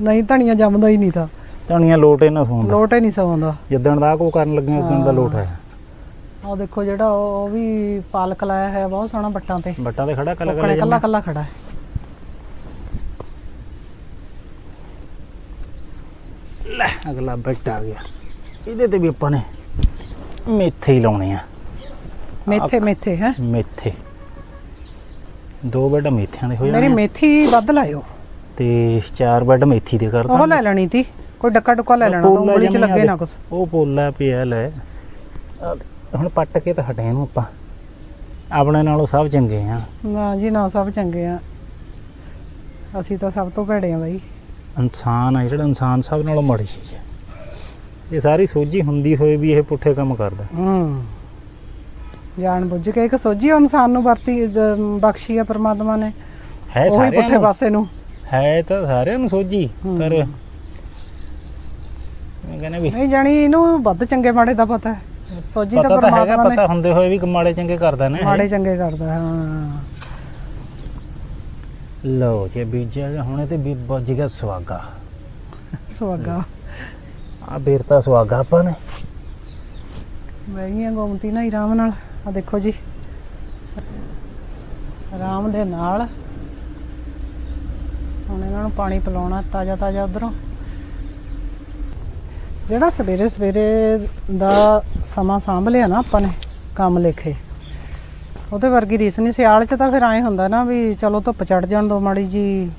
ਨਹੀਂ ਧਣੀਆਂ ਜੰਮਦਾ ਹੀ ਨਹੀਂ ਤਾਂ। ਧਣੀਆਂ ਲੋਟ ਇਹਨਾਂ ਸੌਂਦਾ ਲੋਟ ਨਹੀਂ ਸੌਂਦਾ। ਜਿੱਦਣ ਦਾ ਕੋ ਕਰਨ ਲੱਗੇ ਉਦੋਂ ਦਾ ਲੋਟ ਹੈ। ਉਹ ਦੇਖੋ ਜਿਹੜਾ ਉਹ ਵੀ ਪਾਲਕ ਲਾਇਆ ਹੈ ਬਹੁਤ ਸੋਹਣਾ ਬੱਟਾਂ ਤੇ। ਬੱਟਾਂ ਤੇ ਖੜਾ ਕੱਲਾ ਕੱਲਾ ਕੱਲਾ ਕੱਲਾ ਖੜਾ ਹੈ। ਲੈ ਅਗਲਾ ਬੈਠ ਆ ਗਿਆ। ਇਹਦੇ ਤੇ ਵੀ ਆਪਾਂ ਨੇ ਮੇਥੇ ਹੀ ਲਾਉਣੇ ਆ। ਮੇਥੇ ਮੇਥੇ ਹੈ? ਮੇਥੇ। ਦੋ ਬੈੱਡ ਮੇਥਿਆਂ ਦੇ ਹੋ ਮੇਰੀ ਜਾਣੇ ਆ, ਮੇਥੀ ਵੱਧ ਲਾਇਓ। ਤੇ ਚਾਰ ਬੈੱਡ ਮੇਥੀ ਦੇ ਕਰ ਉਹ ਲੈ ਲੈਣੀ ਤੀ। ਕੋਈ ਡੱਕਾ ਡੁੱਕਾ ਲੈ ਲੈਣਾ ਤਾਂ ਪੋਲਾ ਉਂਗਲੀ ਚ ਲੱਗੇ ਨਾ। ਕੁਛ। ਉਹ ਪੋਲਾ ਪਿਆ ਲੈ। ਹੁਣ ਪੱਟ ਕੇ ਤਾਂ ਹਟੇ ਨੂੰ ਆਪਾਂ। ਆਪਣੇ ਨਾਲੋਂ ਸਭ ਚੰਗੇ ਆ। ਨਾ ਜੀ ਨਾ ਸਭ ਚੰਗੇ ਆ। ਅਸੀਂ ਤਾਂ ਸਭ ਤੋਂ ਭੈੜੇ ਆ ਬਾਈ। ਇਨਸਾਨ ਆ ਜਿਹੜਾ ਇਨਸਾਨ ਸਭ ਨਾਲੋਂ ਮਾੜੀ ਚੀਜ਼ ਹੈ ਇਹ ਸਾਰੀ ਸੋਝੀ ਹੁੰਦੀ ਹੋਏ ਵੀ ਇਹ ਪੁੱਠੇ ਕੰਮ ਕਰਦਾ। ਹੂੰ। ਜਾਣ ਬੁੱਝ ਕੇ ਇੱਕ ਸੋਝੀ ਇਨਸਾਨ ਨੂੰ ਵਰਤੀ ਦ- ਬਖਸ਼ੀ ਆ ਪ੍ਰਮਾਤਮਾ ਨੇ। ਹੈ ਉਹ ਸਾਰਿਆਂ ਪੁੱਠੇ ਨੂੰ। ਪਾਸੇ ਨੂੰ। ਹੈ ਤਾਂ ਸਾਰਿਆਂ ਨੂੰ ਸੋਝੀ ਹੂੰ। ਪਰ ਮੈਂ ਕਹਿੰਦਾ ਵੀ ਨਹੀਂ ਜਾਣੀ ਇਹਨੂੰ ਵੱਧ ਚੰਗੇ ਮਾੜੇ ਦਾ ਪਤਾ ਹੈ। ਸੋਝੀ ਤਾਂ ਪਤਾ ਤਾਂ ਹੈਗਾ ਪ੍ਰਮਾਤਮਾ ਨੇ। ਪਤਾ ਹੁੰਦੇ ਹੋਏ ਵੀ ਮਾੜੇ ਚੰਗੇ ਕਰਦਾ ਨਾ। ਮਾੜੇ ਚੰਗੇ ਕਰਦਾ ਹੈ, ਹਾਂ ਲਓ ਜੇ ਬੀਜਿਆ ਗਿਆ ਹੁਣੇ ਤੇ ਵੀ ਵੱਜ ਗਿਆ ਸਵਾਗਾ ਸੁਹਾਗਾ। ਆ ਬੇਰਤਾ ਸਵਾਗਾ ਆਪਾਂ ਨੇ। ਬਹਿ ਗਈਆਂ ਗੋਮਤੀ ਨਾਲ ਹੀ ਆਰਾਮ ਨਾਲ। ਆ ਦੇਖੋ ਜੀ। ਆਰਾਮ ਦੇ ਨਾਲ ਹੁਣ ਇਹਨਾਂ ਨੂੰ ਪਾਣੀ ਪਿਲਾਉਣਾ ਤਾਜ਼ਾ ਤਾਜ਼ਾ ਉਧਰੋਂ। ਜਿਹੜਾ ਸਵੇਰੇ ਸਵੇਰੇ ਦਾ ਸਮਾਂ ਸਾਂਭ ਲਿਆ ਨਾ ਆਪਾਂ ਨੇ ਕੰਮ ਲੇਖੇ, ਉਹਦੇ ਵਰਗੀ ਰੀਸ ਨਹੀਂ। ਸਿਆਲ 'ਚ ਤਾਂ ਫਿਰ ਐਂ ਹੁੰਦਾ ਨਾ ਵੀ ਚਲੋ ਧੁੱਪ ਚੜ ਜਾਣ ਦੋ ਮਾੜੀ ਜੀ,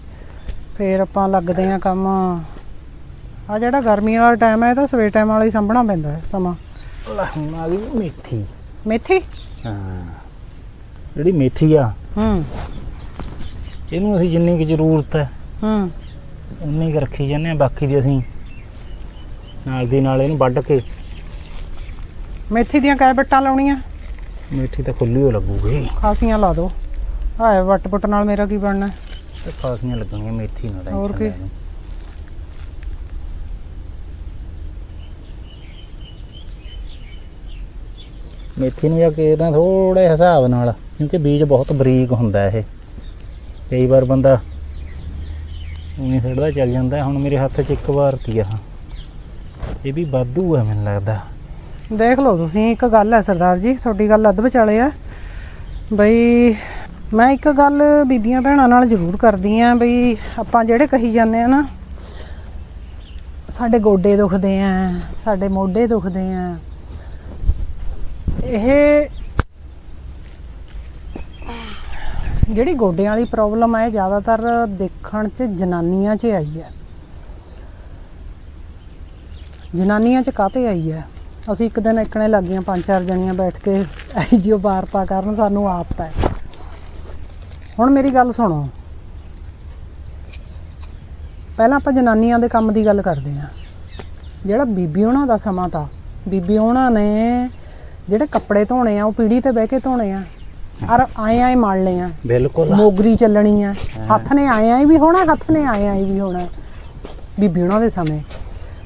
ਫਿਰ ਆਪਾਂ ਲੱਗਦੇ ਆ ਕੰਮ। ਆ ਜਿਹੜਾ ਗਰਮੀ ਵਾਲਾ ਟਾਈਮ ਹੈ, ਇਹ ਤਾਂ ਸਵੇਰ ਟਾਈਮ ਵਾਲਾ ਹੀ ਸਾਂਭਣਾ ਪੈਂਦਾ ਹੈ ਸਮਾਂ। ਹੁਣ ਆ ਗਈ ਮੇਥੀ। ਮੇਥੀ? ਹਾਂ। ਜਿਹੜੀ ਮੇਥੀ ਆ ਹੂੰ। ਇਹਨੂੰ ਅਸੀਂ ਜਿੰਨੀ ਕੁ ਜ਼ਰੂਰਤ ਹੈ ਹੂੰ। ਉਨੀ ਕੁ ਰੱਖੀ ਜਾਂਦੇ ਆ ਬਾਕੀ ਦੀ ਅਸੀਂ ਨਾਲ ਦੀ ਨਾਲ ਇਹਨੂੰ ਵੱਢ ਕੇ ਮੇਥੀ ਦੀਆਂ ਕੈ ਬੱਟਾਂ ਲਾਉਣੀਆਂ? ਮੇਥੀ ਤਾਂ ਖੁੱਲੀ ਹੋ ਲੱਗੂਗੀ। ਖਾਸੀਆਂ ਲਾ ਦਿਓ ਹਾਏ ਵੱਟ ਪੁੱਟ ਨਾਲ ਮੇਰਾ ਕੀ ਬਣਨਾ? ਤੇ ਖਾਸੀਆਂ ਲੱਗਣੀਆਂ ਮੇਥੀ ਨਾਲ ਹੋਰ ਕੀ? ਮੇਥੀ ਨੂੰ ਜਾ ਕੇ ਨਾ ਥੋੜੇ ਹਿਸਾਬ ਨਾਲ, ਕਿਉਂਕਿ ਬੀਜ ਬਹੁਤ ਬਰੀਕ ਹੁੰਦਾ ਇਹ। ਕਈ ਵਾਰ ਬੰਦਾ ਉਵੇਂ ਛੱਡਦਾ ਚੱਲ ਜਾਂਦਾ, ਹੁਣ ਮੇਰੇ ਹੱਥ 'ਚ ਇੱਕ ਵਾਰ ਤੀ ਆ ਇਹ ਵੀ ਵਾਧੂ ਹੈ ਮੈਨੂੰ ਲੱਗਦਾ। ਦੇਖ ਲਓ ਤੁਸੀਂ, ਇੱਕ ਗੱਲ ਹੈ ਸਰਦਾਰ ਜੀ, ਤੁਹਾਡੀ ਗੱਲ ਅੱਧ ਵਿਚਾਲੇ ਆ। ਬਈ ਮੈਂ ਇੱਕ ਗੱਲ ਬੀਬੀਆਂ ਭੈਣਾਂ ਨਾਲ ਜ਼ਰੂਰ ਕਰਦੀ ਆ, ਬਈ ਆਪਾਂ ਜਿਹੜੇ ਕਹੀ ਜਾਂਦੇ ਆ ਨਾ, ਸਾਡੇ ਗੋਡੇ ਦੁਖਦੇ ਆ, ਸਾਡੇ ਮੋਢੇ ਦੁਖਦੇ ਆ ਇਹ ਜਿਹੜੀ ਗੋਡਿਆਂ ਵਾਲੀ ਪ੍ਰੋਬਲਮ ਹੈ ਇਹ ਜ਼ਿਆਦਾਤਰ ਦੇਖਣ 'ਚ ਜਨਾਨੀਆਂ 'ਚ ਆਈ ਹੈ। ਜਨਾਨੀਆਂ 'ਚ ਕਾਤੇ ਆਈ ਹੈ? ਅਸੀਂ ਇੱਕ ਦਿਨ ਇੱਕਣੇ ਲੱਗ ਗਈਆਂ ਪੰਜ ਚਾਰ ਜਣੀਆਂ ਬੈਠ ਕੇ ਐ ਜਿਓ ਬਾਰ ਪਾ ਕਰਨ, ਸਾਨੂੰ ਆਪ ਹੈ ਹੁਣ ਮੇਰੀ ਗੱਲ ਸੁਣੋ। ਪਹਿਲਾਂ ਆਪਾਂ ਜਨਾਨੀਆਂ ਦੇ ਕੰਮ ਦੀ ਗੱਲ ਕਰਦੇ ਹਾਂ। ਜਿਹੜਾ ਬੀਬੀ ਉਹਨਾਂ ਦਾ ਸਮਾਂ ਤਾਂ, ਬੀਬੀ ਉਹਨਾਂ ਨੇ ਜਿਹੜੇ ਕੱਪੜੇ ਧੋਣੇ ਆ ਉਹ ਪੀੜੀ ਤੇ ਬਹਿ ਕੇ ਧੋਣੇ ਆ। ਔਰ ਆਏ ਆਏ ਮਲਣੇ ਆ। ਬਿਲਕੁਲ। ਮੋਗਰੀ ਚੱਲਣੀ ਆ। ਹੱਥ ਨੇ ਆਏ ਆਏ ਵੀ ਹੋਣਾ ਹੱਥ ਨੇ ਆਏ ਆਏ ਵੀ ਹੋਣਾ। ਬੀਬੀ ਉਹਨਾਂ ਦੇ ਸਮੇਂ।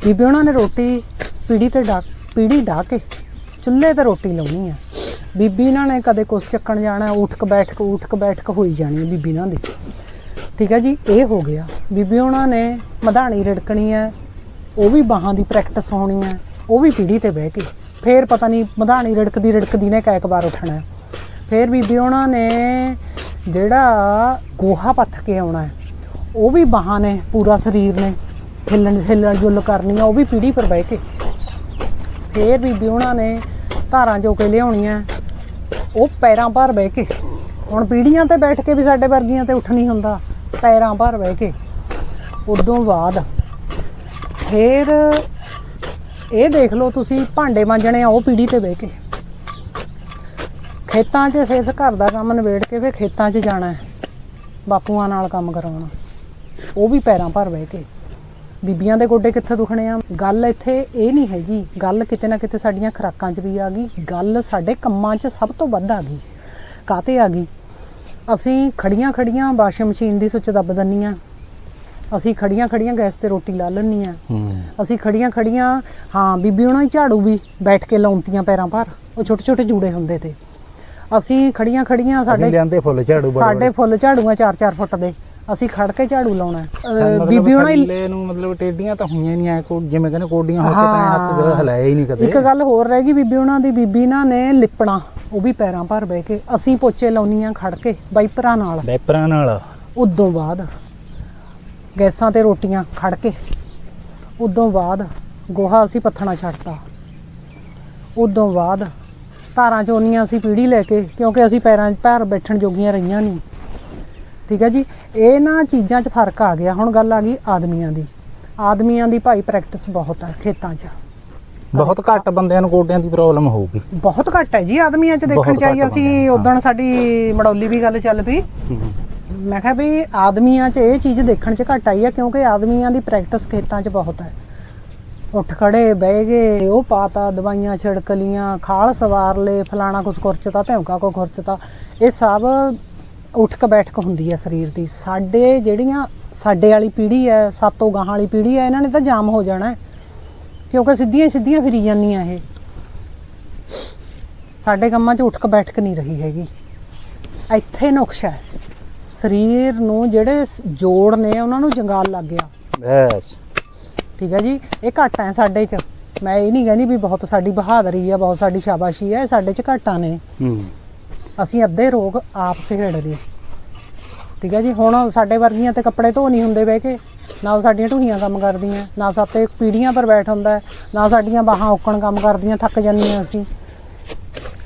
ਬੀਬੀ ਉਹਨਾਂ ਨੇ ਰੋਟੀ ਪੀੜੀ ਤੇ ਡਾ ਪੀੜੀ ਢਾ ਕੇ ਚੁੱਲ੍ਹੇ ਤੇ ਰੋਟੀ ਲਾਉਣੀ ਆ। ਬੀਬੀ ਇਹਨਾਂ ਨੇ ਕਦੇ ਕੁਛ ਚੱਕਣ ਜਾਣਾ ਉਠਕ ਬੈਠਕ ਉਠਕ ਬੈਠਕ ਹੋਈ ਜਾਣੀ ਆ ਬੀਬੀ ਇਹਨਾਂ ਦੀ। ਠੀਕ ਹੈ ਜੀ ਇਹ ਹੋ ਗਿਆ। ਬੀਬੀ ਉਹਨਾਂ ਨੇ ਮਧਾਣੀ ਰੜਕਣੀ ਹੈ ਉਹ ਵੀ ਬਾਹਾਂ ਦੀ ਪ੍ਰੈਕਟਿਸ ਹੋਣੀ ਹੈ ਉਹ ਵੀ ਪੀੜੀ ਤੇ ਬਹਿ ਕੇ। ਫੇਰ ਪਤਾ ਨਹੀਂ, ਮਧਾਣੀ ਰੜਕਦੀ ਰੜਕਦੀ ਨੇ ਕੈਕ ਵਾਰ ਉੱਠਣਾ ਹੈ। ਫੇਰ ਬੀਬੀ ਉਹਨਾਂ ਨੇ ਜਿਹੜਾ ਗੋਹਾ ਪੱਥ ਕੇ ਆਉਣਾ ਹੈ, ਉਹ ਵੀ ਬਾਹਾਂ ਨੇ ਪੂਰਾ ਸਰੀਰ ਨੇ, ਹਿੱਲਣ ਹਿੱਲਣ ਜੁੱਲ ਕਰਨੀ ਆ, ਉਹ ਵੀ ਪੀੜੀ ਪਰ ਬਹਿ ਕੇ। ਫੇਰ ਬੀਬੀ ਉਹਨਾਂ ਨੇ ਧਾਰਾਂ ਜੋ ਕੇ ਲਿਆਉਣੀਆਂ, ਉਹ ਪੈਰਾਂ ਭਾਰ ਬਹਿ ਕੇ। ਹੁਣ ਪੀੜੀਆਂ ਤੇ ਬੈਠ ਕੇ ਵੀ ਸਾਡੇ ਵਰਗੀਆਂ ਤੇ ਉੱਠ ਨਹੀਂ ਹੁੰਦਾ, ਪੈਰਾਂ ਭਾਰ ਬਹਿ ਕੇ। ਉਦੋਂ ਬਾਅਦ ਫੇਰ ਇਹ ਦੇਖ ਲਓ ਤੁਸੀਂ, ਭਾਂਡੇ ਮਾਂਜਣੇ ਆ ਉਹ ਪੀੜੀ ਤੇ ਬਹਿ ਕੇ। ਖੇਤਾਂ 'ਚ ਫਿਰ ਘਰ ਦਾ ਕੰਮ ਨਿਬੇੜ ਕੇ ਫਿਰ ਖੇਤਾਂ 'ਚ ਜਾਣਾ ਬਾਪੂਆਂ ਨਾਲ ਕੰਮ ਕਰਾਉਣਾ। ਉਹ ਵੀ ਪੈਰਾਂ ਭਰ ਬਹਿ ਕੇ। ਬੀਬੀਆਂ ਦੇ ਗੋਡੇ ਕਿੱਥੇ ਦੁਖਣੇ ਆ? ਗੱਲ ਇੱਥੇ ਇਹ ਨਹੀਂ ਹੈਗੀ। ਗੱਲ ਕਿਤੇ ਨਾ ਕਿਤੇ ਸਾਡੀਆਂ ਖੁਰਾਕਾਂ 'ਚ ਵੀ ਆ ਗਈ। ਗੱਲ ਸਾਡੇ ਕੰਮਾਂ 'ਚ ਸਭ ਤੋਂ ਵੱਧ ਆ ਗਈ। ਕਾਤੇ ਆ ਗਈ? ਅਸੀਂ ਖੜੀਆਂ ਖੜੀਆਂ ਵਾਸ਼ਿੰਗ ਮਸ਼ੀਨ ਦੀ ਸੁੱਚ ਦੱਬ ਦਿੰਨੀਆਂ। ਅਸੀਂ ਖੜੀਆਂ ਖੜੀਆਂ ਗੈਸ ਤੇ ਰੋਟੀ ਲਾ ਲੈਂਦੀਆਂ ਹੂੰ। ਅਸੀਂ ਖੜੀਆਂ ਖੜੀਆਂ ਹਾਂ ਬੀਬੀ ਉਹਨਾਂ ਹੀ ਝਾੜੂ ਵੀ ਬੈਠ ਕੇ ਲਾਉਂਤੀਆਂ ਪੈਰਾਂ ਪਰ ਉਹ ਛੋਟੇ ਛੋਟੇ ਜੂੜੇ ਹੁੰਦੇ ਤੇ। ਅਸੀਂ ਖੜੀਆਂ ਖੜੀਆਂ ਸਾਡੇ ਲਿਆਂਦੇ ਫੁੱਲ ਝਾੜੂ ਸਾਡੇ ਫੁੱਲ ਝਾੜੂਆਂ 4-4 ਫੁੱਟ ਦੇ। ਅਸੀਂ ਖੜ ਕੇ ਝਾੜੂ ਲਾਉਣਾ ਬੀਬੀ ਉਹਨਾਂ ਹੀ ਨੂੰ ਮਤਲਬ ਟੇਡੀਆਂ ਤਾਂ ਹੋਈਆਂ ਨਹੀਂ ਐ ਕੋ ਜਿਵੇਂ ਕਹਿੰਦੇ ਕੋਡੀਆਂ ਹੋ ਕੇ ਤਾਂ ਹੱਥ ਜਿਹੜਾ ਹਿਲਾਇਆ ਹੀ ਨਹੀਂ ਕਦੇ। ਇੱਕ ਗੱਲ ਹੋਰ ਰਹਿ ਗਈ ਬੀਬੀ ਉਹਨਾਂ ਦੀ। ਬੀਬੀ ਨਾ ਨੇ ਲਿਪਣਾ ਉਹ ਵੀ ਪੈਰਾਂ ਭਰ ਬਹਿ ਕੇ। ਅਸੀਂ ਪੋਚੇ ਲਾਉਣੀਆਂ ਖੜ ਕੇ ਵਾਈਪਰਾਂ ਨਾਲ। ਡੈਪਰਾਂ ਨਾਲ। ਉਦੋਂ ਬਾਅਦ ਗੈਸਾਂ ਤੇ ਰੋਟੀਆਂ ਖੜ ਕੇ। ਉਦੋਂ ਬਾਅਦ ਗੋਹਾ ਅਸੀਂ ਪੱਥਣਾ ਛੱਡਤਾ। ਉਦੋਂ ਬਾਅਦ ਧਾਰਾਂ ਚੋਨੀਆਂ ਅਸੀਂ ਪੀੜੀ ਲੈ ਕੇ ਕਿਉਂਕਿ ਅਸੀਂ ਪੈਰਾਂ 'ਚ ਪੈਰ ਬੈਠਣ ਜੋਗੀਆਂ ਰਹੀਆਂ ਨਹੀਂ। ਠੀਕ ਹੈ ਜੀ? ਇਹ ਨਾ ਚੀਜ਼ਾਂ 'ਚ ਫ਼ਰਕ ਆ ਗਿਆ। ਹੁਣ ਗੱਲ ਆ ਗਈ ਆਦਮੀਆਂ ਦੀ। ਆਦਮੀਆਂ ਦੀ ਭਾਈ ਪ੍ਰੈਕਟਿਸ ਬਹੁਤ ਹੈ ਖੇਤਾਂ 'ਚ। ਬਹੁਤ ਘੱਟ ਬੰਦਿਆਂ ਨੂੰ ਗੋਡਿਆਂ ਦੀ ਪ੍ਰੋਬਲਮ ਹੋਊਗੀ। ਬਹੁਤ ਘੱਟ ਹੈ ਜੀ ਆਦਮੀਆਂ 'ਚ ਦੇਖਣ ਚਾਹੀਏ ਅਸੀਂ। ਉਦੋਂ ਸਾਡੀ ਮੜੌਲੀ ਵੀ ਗੱਲ ਚੱਲ ਪਈ। ਮੈਂ ਕਿਹਾ ਵੀ ਆਦਮੀਆਂ 'ਚ ਇਹ ਚੀਜ਼ ਦੇਖਣ 'ਚ ਘੱਟ ਆਈ ਹੈ ਕਿਉਂਕਿ ਆਦਮੀਆਂ ਦੀ ਪ੍ਰੈਕਟਿਸ ਖੇਤਾਂ 'ਚ ਬਹੁਤ ਹੈ। ਉੱਠ ਖੜੇ, ਬਹਿ ਗਏ, ਉਹ ਪਾਤਾ, ਦਵਾਈਆਂ ਛਿੜਕ ਲੀਆਂ, ਖਾਲ ਸਵਾਰ ਲੇ ਫਲਾਣਾ ਕੁਛ ਖੁਰਚਤਾ, ਧੌਂਕਾ ਕੋ ਖੁਰਚਤਾ। ਇਹ ਸਭ ਉੱਠ ਕੇ ਬੈਠਕ ਹੁੰਦੀ ਹੈ ਸਰੀਰ ਦੀ। ਸਾਡੇ ਜਿਹੜੀਆਂ, ਸਾਡੇ ਵਾਲੀ ਪੀੜ੍ਹੀ ਹੈ, ਸਾਤੋਂ ਗਾਹਾਂ ਵਾਲੀ ਪੀੜ੍ਹੀ ਹੈ, ਇਹਨਾਂ ਨੇ ਤਾਂ ਜਾਮ ਹੋ ਜਾਣਾ ਕਿਉਂਕਿ ਸਿੱਧੀਆਂ ਸਿੱਧੀਆਂ ਫਿਰੀ ਜਾਂਦੀਆਂ ਇਹ। ਸਾਡੇ ਕੰਮਾਂ 'ਚ ਉੱਠ ਕੇ ਬੈਠਕ ਨਹੀਂ ਰਹੀ ਹੈਗੀ। ਇੱਥੇ ਨੁਕਸ਼ ਹੈ। ਸਰੀਰ ਨੂੰ ਜਿਹੜੇ ਸ- ਜੋੜ ਨੇ ਉਹਨਾਂ ਨੂੰ ਜੰਗਾਲ ਲੱਗ ਗਿਆ। ਬਸ। ਠੀਕ ਹੈ ਜੀ? ਇਹ ਘੱਟ ਹੈ ਸਾਡੇ 'ਚ। ਮੈਂ ਇਹ ਨਹੀਂ ਕਹਿੰਦੀ ਵੀ ਬਹੁਤ ਸਾਡੀ ਬਹਾਦਰੀ ਹੈ ਬਹੁਤ ਸਾਡੀ ਸ਼ਾਬਾਸ਼ੀ ਹੈ ਇਹ ਸਾਡੇ 'ਚ ਘਾਟਾਂ ਨੇ। ਹੂੰ। ਅਸੀਂ ਅੱਧੇ ਰੋਗ ਆਪ ਸਿਹੜਦੇ ਠੀਕ ਹੈ ਜੀ? ਹੁਣ ਸਾਡੇ ਵਰਗੀਆਂ ਤੇ ਕੱਪੜੇ ਧੋ ਨਹੀਂ ਹੁੰਦੇ ਬਹਿ ਕੇ। ਨਾ ਸਾਡੀਆਂ ਢੂਹੀਆਂ ਕੰਮ ਕਰਦੀਆਂ ਨਾ ਸਾਤੇ ਪੀੜੀਆਂ ਪਰ ਬੈਠ ਹੁੰਦਾ ਹੈ, ਨਾ ਸਾਡੀਆਂ ਬਾਹਾਂ ਔਕਣ ਕੰਮ ਕਰਦੀਆਂ ਥੱਕ ਜਾਂਦੀਆਂ ਅਸੀਂ।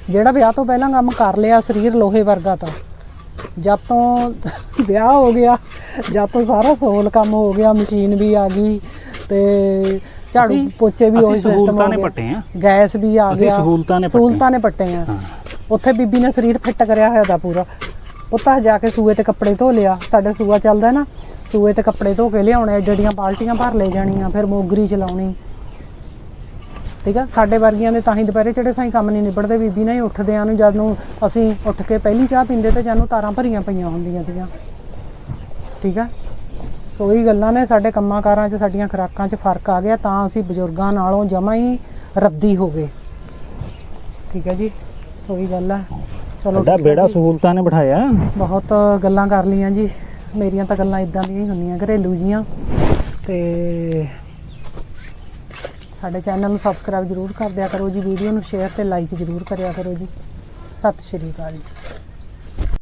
ਜਿਹੜਾ ਵਿਆਹ ਤੋਂ ਪਹਿਲਾਂ ਕੰਮ ਕਰ ਲਿਆ ਸਰੀਰ ਲੋਹੇ ਵਰਗਾ ਤਾਂ। ਜਦ ਤੋਂ ਵਿਆਹ ਹੋ ਗਿਆ ਜਦ ਤੋਂ ਸਾਰਾ ਸੋਲ ਕੰਮ ਹੋ ਗਿਆ ਮਸ਼ੀਨ ਵੀ ਆ ਗਈ ਤੇ ਝਾੜੂ ਅਸੀਂ- ਪੋਚੇ ਵੀ ਅਸੀਂ ਉਹੀ ਸਿਸਟਮ ਹੋ ਨੇ ਪੱਟੇ ਆ। ਗੈਸ ਵੀ ਆ ਅਸੀਂ ਗਿਆ ਸਹੂਲਤਾਂ ਨੇ ਪੱਟੇ। ਸਹੂਲਤਾਂ ਨੇ ਪੱਟੇ ਆ ਉੱਥੇ ਬੀਬੀ ਨੇ ਸਰੀਰ ਫਿੱਟ ਕਰਿਆ ਹੋਇਆ ਦਾ ਪੂਰਾ। ਪੁੱਤਾ ਜਾ ਕੇ ਸੂਏ ਤੇ ਕੱਪੜੇ ਧੋ ਲਿਆ। ਸਾਡੇ ਸੂਆ ਚੱਲਦਾ ਨਾ ਸੂਏ ਤੇ ਕੱਪੜੇ ਧੋ ਕੇ ਲਿਆਉਣੇ ਡੜੀਆਂ ਬਾਲਟੀਆਂ ਭਰ ਲੈ ਜਾਣੀਆਂ ਫਿਰ ਮੋਗਰੀ ਚਲਾਉਣੀ। ਠੀਕ ਆ? ਸਾਡੇ ਵਰਗੀਆਂ ਦੇ ਤਾਂ ਹੀ ਦੁਪਹਿਰੇ ਜਿਹੜੇ ਸਾਈ ਕੰਮ ਨਹੀਂ ਨਿਬੜਦੇ ਬੀਬੀ ਨਾਲ ਹੀ ਉੱਠਦੇ ਆ ਨੂੰ ਜਦ ਨੂੰ ਅਸੀਂ ਉੱਠ ਕੇ ਪਹਿਲੀ ਚਾਹ ਪੀਂਦੇ ਤੇ ਜਾਨੂੰ ਤਾਰਾਂ ਭਰੀਆਂ ਪਈਆਂ ਹੁੰਦੀਆਂ ਤੀਆਂ ਠੀਕ ਆ? ਸੋ ਇਹ ਗੱਲਾਂ ਨੇ ਸਾਡੇ ਕੰਮਾਂ ਕਾਰਾਂ 'ਚ ਸਾਡੀਆਂ ਖੁਰਾਕਾਂ 'ਚ ਫ਼ਰਕ ਆ ਗਿਆ ਤਾਂ ਅਸੀਂ ਬਜ਼ੁਰਗਾਂ ਨਾਲੋਂ ਜਮਾ ਹੀ ਰੱਦੀ ਹੋ ਗਏ। ਠੀਕ ਹੈ ਜੀ? ਸੋ ਇਹ ਗੱਲ ਹੈ ਚਲੋ ਹੈ ਬੇੜਾ। ਸਹੂਲਤਾਂ ਨੇ ਬਿਠਾਇਆ। ਬਹੁਤ ਗੱਲਾਂ ਕਰ ਲੀਆਂ ਜੀ। ਮੇਰੀਆਂ ਤਾਂ ਗੱਲਾਂ ਇਦਾਂ ਦੀਆਂ ਹੀ ਹੁੰਦੀਆਂ ਘਰੇਲੂ ਜੀਆਂ। ਤੇ ਸਾਡੇ ਚੈਨਲ ਨੂੰ ਸਬਸਕ੍ਰਾਈਬ ਜਰੂਰ ਕਰ ਦਿਆ ਕਰੋ ਜੀ ਵੀਡੀਓ ਨੂੰ ਸ਼ੇਅਰ ਤੇ ਲਾਈਕ ਜਰੂਰ ਕਰਿਆ ਕਰੋ ਜੀ। ਸਤਿ ਸ਼੍ਰੀ ਅਕਾਲ ਜੀ।